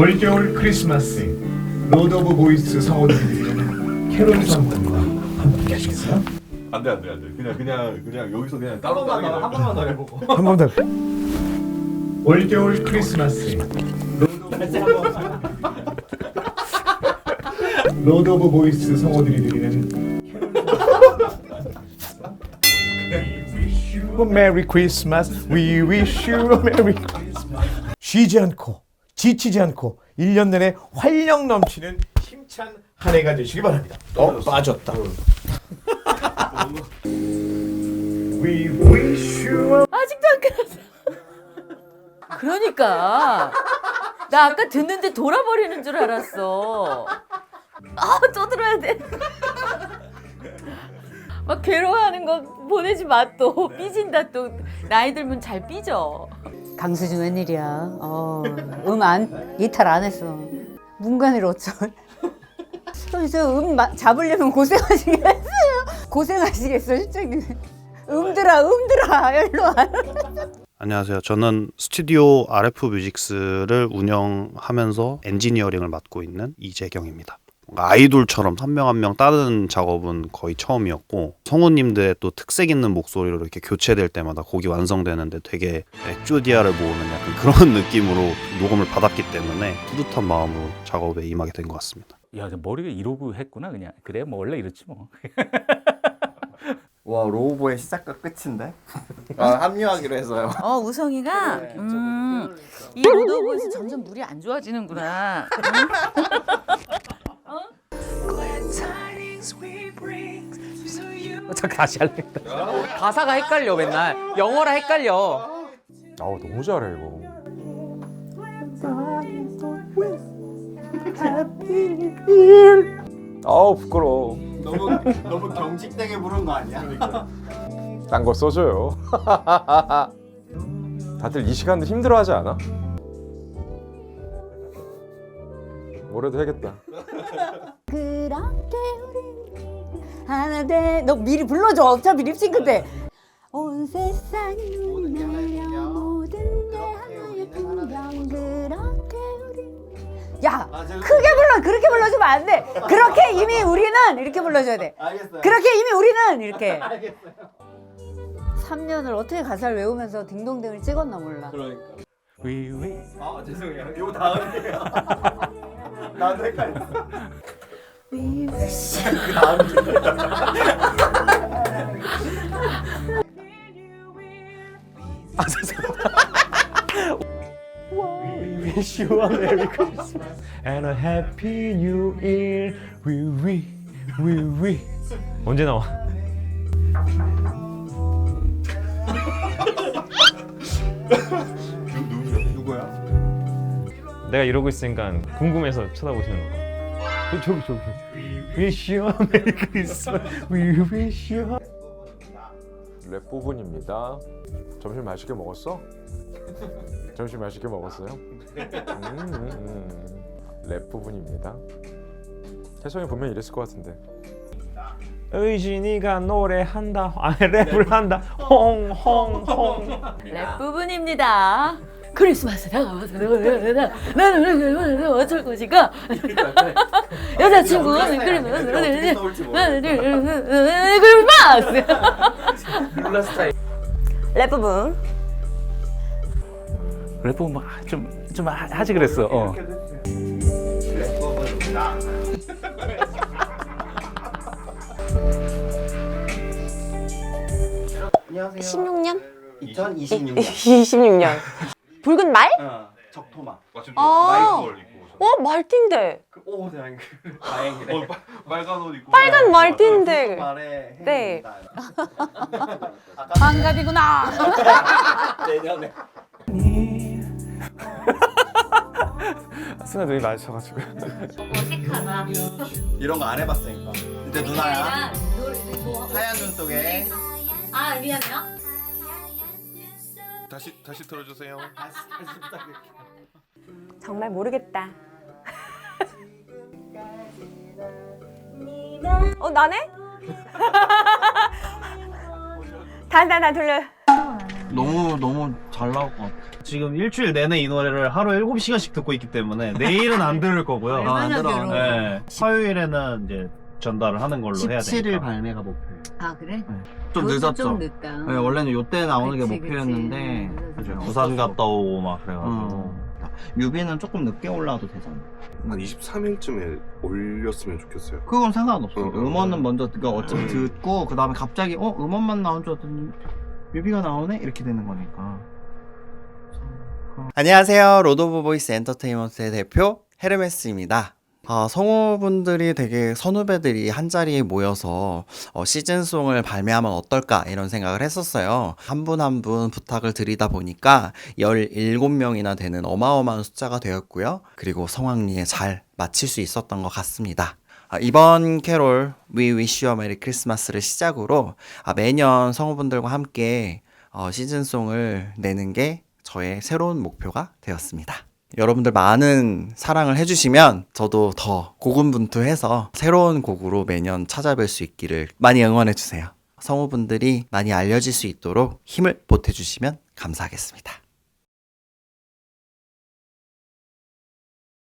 올겨울 크리스마스 로드 오브 보이스 성우들이 캐롤 선물과 함께 하시겠어요? 안돼 안돼 안돼 그냥 그냥 그냥 여기서 그냥 한 따로 번만 더, 한 따로 번만 더 해보고. 한 번 더. 올겨울 크리스마스 로드 오브 보이스 성우들이 드리는 메리 크리스마스 We wish you a merry Christmas 쉬지 않고 지치지 않고 1년 내내 활력 넘치는 힘찬 한 해가 되시기 바랍니다 어? 빠졌다 We wish you a 아직도 안 끝났어. 그러니까 나 아까 듣는데 돌아버리는 줄 알았어. 아 또 들어야 돼. 막 괴로워하는 거 보내지 마 또 삐진다 또 나이 들면 잘 삐져. 강수진 웬일이야? 어, 음 안 이탈 안 했어. 문간을 어쩔. 음 마- 잡으려면 고생하시겠어요. 고생하시겠어, 실장님. 음들아, 음들아, 일로 와. 안녕하세요. 저는 스튜디오 RF 뮤직스를 운영하면서 엔지니어링을 맡고 있는 이재경입니다. 아이돌처럼 한 명 한 명 따르는 작업은 거의 처음이었고 성우님들의 또 특색 있는 목소리로 이렇게 교체될 때마다 곡이 완성되는데 되게 엑조디아를 모으는 약간 그런 느낌으로 녹음을 받았기 때문에 뿌듯한 마음으로 작업에 임하게 된 것 같습니다. 야, 머리가 이러고 했구나 그냥. 그래, 뭐 원래 이렇지 뭐. 와 로보의 시작과 끝인데? 아 합류하기로 해서요. 어 우성이가 네, 음, 이 로드오브에서 점점 물이 안 좋아지는구나. 잠깐 다시 할래. 가사가 헷갈려 맨날. 영어라 헷갈려. 아우 너무 잘해 이거. 아우 부끄러워. 너무 너무 경직되게 부른 거 아니야? 딴 거 써줘요. 다들 이 시간도 힘들어하지 않아? 뭐라도 해야겠다. 그렇게 우리 하나 돼. 너 미리 불러줘. 어차피 립싱크 때. 온 세상이 눈나려 모든 게 하나의 풍경 그렇게 우리 야 크게 불러 그렇게 불러주면 안돼 그렇게 이미 우리는 이렇게 불러줘야 돼 알겠어요. 그렇게 이미 우리는 이렇게 3년을 어떻게 가사를 외우면서 딩동댕을 찍었나 몰라 그러니까. 위, 위. 아 죄송해요. 요 다음이에요. 나도 헷갈렸어. 그. We wish you a Merry Christmas and a Happy New Year. We we we we. 언제 나와? 누구야? 내가 이러고 있으니까 궁금해서 쳐다보시는 거야. 저, 저기 저기. Wish you a Merry Christmas. We wish you. a- 랩 부분입니다. 점심 맛있게 먹었어? 점심 맛있게 먹었어요? 음, 음, 음. 랩 부분입니다. 혜성이 분명 이랬을 것 같은데. 의진이가 노래한다. 아 랩을 한다. 홍홍 홍. 랩 부분입니다. 크리스마스 다가와서 나는 어쩔 것인가? 여자친구는 크리스마스 크리스마스 랩 부분 래퍼 뭐좀좀 하지 그랬어. 어. 안녕하세요. 16년? 2026년. 26년. 붉은 말? 어, 적토마. 아, 어, 말티인데. 그, 오, 다행. 다행이네. 빨간 옷 입고 빨간 말티인데. 말에 네. 반갑이구나 내년에. 순간 눈이 마주쳐가지고. 이런 거 안 해봤으니까. 근데 누나야. 하얀 눈 속에. 아 미안해요. 다시 다시 들어주세요. 다시 다시 부탁해. 정말 모르겠다. 어, 나네? 다시 돌려. 너무 너무 잘 나올 것 같아. 지금 일주일 내내 이 노래를 하루 7시간씩 듣고 있기 때문에 내일은 안 들을 거고요. 아, 안 들어. 괴로워. 네. 화요일에는 이제 전달을 하는 걸로 해야 17일 되니까. 발매가 목표. 아 그래? 좀 그것도 늦었죠. 좀 늦다. 네, 원래는 요때 나오는 게 그치, 목표였는데 그치. 부산 갔다 오고 막 그래가지고 뮤비는 조금 늦게 올라와도 되잖아. 한 23일쯤에 올렸으면 좋겠어요. 그건 상관없어. 어, 어, 음원은 어. 먼저 그러니까 어차피 음. 듣고 그 다음에 갑자기 어 음원만 나온 줄 알았더니 뮤비가 나오네 이렇게 되는 거니까. 안녕하세요. 로드 오브 보이스 엔터테인먼트의 대표 헤르메스입니다. 아, 성우분들이 되게 선후배들이 한 자리에 모여서 어, 시즌송을 발매하면 어떨까 이런 생각을 했었어요. 한 분 한 분 부탁을 드리다 보니까 17명이나 되는 어마어마한 숫자가 되었고요. 그리고 성황리에 잘 마칠 수 있었던 것 같습니다. 아, 이번 캐롤 We Wish You a Merry Christmas를 시작으로 아, 매년 성우분들과 함께 어, 시즌송을 내는 게 저의 새로운 목표가 되었습니다. 여러분들 많은 사랑을 해주시면 저도 더 고군분투해서 새로운 곡으로 매년 찾아뵐 수 있기를 많이 응원해주세요. 성우분들이 많이 알려질 수 있도록 힘을 보태주시면 감사하겠습니다.